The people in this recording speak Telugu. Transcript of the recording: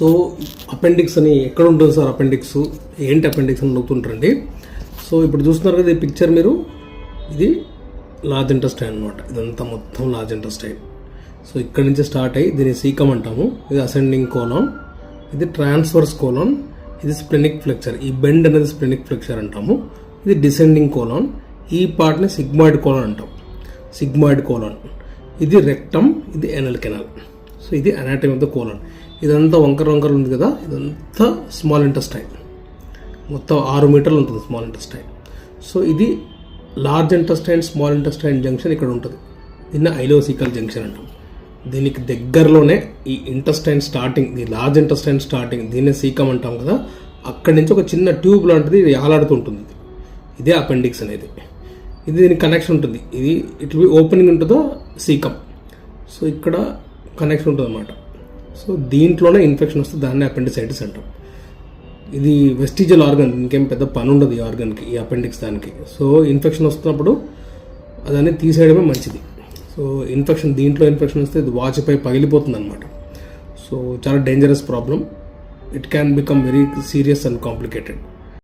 సో అపెండిక్స్ అని ఎక్కడ ఉంటుంది సార్ అపెండిక్స్ ఏంటి అపెండిక్స్ అని నొక్కుతుంటారండి? సో ఇప్పుడు చూస్తున్నారు కదా ఈ పిక్చర్ మీరు? ఇది లార్జ్ ఇంటెస్టైన్ అనమాట ఇదంతా మొత్తం లార్జ్ ఇంటెస్టైన్ సో ఇక్కడ నుంచి స్టార్ట్ అయ్యి దీన్ని సీకం అంటాము. ఇది అసెండింగ్ కోలాన్ ఇది ట్రాన్స్వర్స్ కోలాన్ ఇది స్ప్లెనిక్ ఫ్లెక్చర్ ఈ బెండ్ అనేది స్ప్లెనిక్ ఫ్లెక్చర్ అంటాము. ఇది డిసెండింగ్ కోలాన్ ఈ పార్ట్ని సిగ్మాయిడ్ కోలాన్ అంటాం. సిగ్మాయిడ్ కోలాన్ ఇది రెక్టమ్ ఇది ఎనల్ కెనాల్ సో ఇది అనాటమీ ఆఫ్ ద కోలన్ ఇదంతా వంకర వంకర ఉంది కదా ఇదంతా స్మాల్ ఇంటెస్టైన్ మొత్తం ఆరు మీటర్లు ఉంటుంది స్మాల్ ఇంటెస్టైన్ సో ఇది large intestine small intestine junction ఇక్కడ ఉంటుంది. దీన్ని ఐలోసికల్ జంక్షన్ అంటాం. దీనికి దగ్గరలోనే ఈ ఇంటెస్టైన్ స్టార్టింగ్ ఈ లార్జ్ ఇంటెస్టైన్ స్టార్టింగ్ దీన్ని సీకం అంటాం కదా అక్కడి నుంచి ఒక చిన్న ట్యూబ్ లాంటిది ఇది ఆలాడుతుంటుంది ఇదే అపెండిక్స్ అనేది. ఇది దీనికి కనెక్షన్ ఉంటుంది. ఇది ఇట్ బి ఓపెనింగ్ ఉంటుందో సీకం సో ఇక్కడ కనెక్షన్ ఉంటుంది అనమాట సో దీంట్లోనే ఇన్ఫెక్షన్ వస్తే దాన్ని అపెండిసైటిస్ అంటాం. ఇది వెస్టిజల్ ఆర్గన్ ఇంకేం పెద్ద పని ఉండదు ఈ ఆర్గన్కి ఈ అపెండిక్స్ దానికి. సో ఇన్ఫెక్షన్ వస్తున్నప్పుడు అదన్నీ తీసేయడమే మంచిది. సో ఇన్ఫెక్షన్ దీంట్లో ఇన్ఫెక్షన్ వస్తే ఇది వాచ్పై పగిలిపోతుంది అనమాట సో చాలా dangerous problem it can become very serious and complicated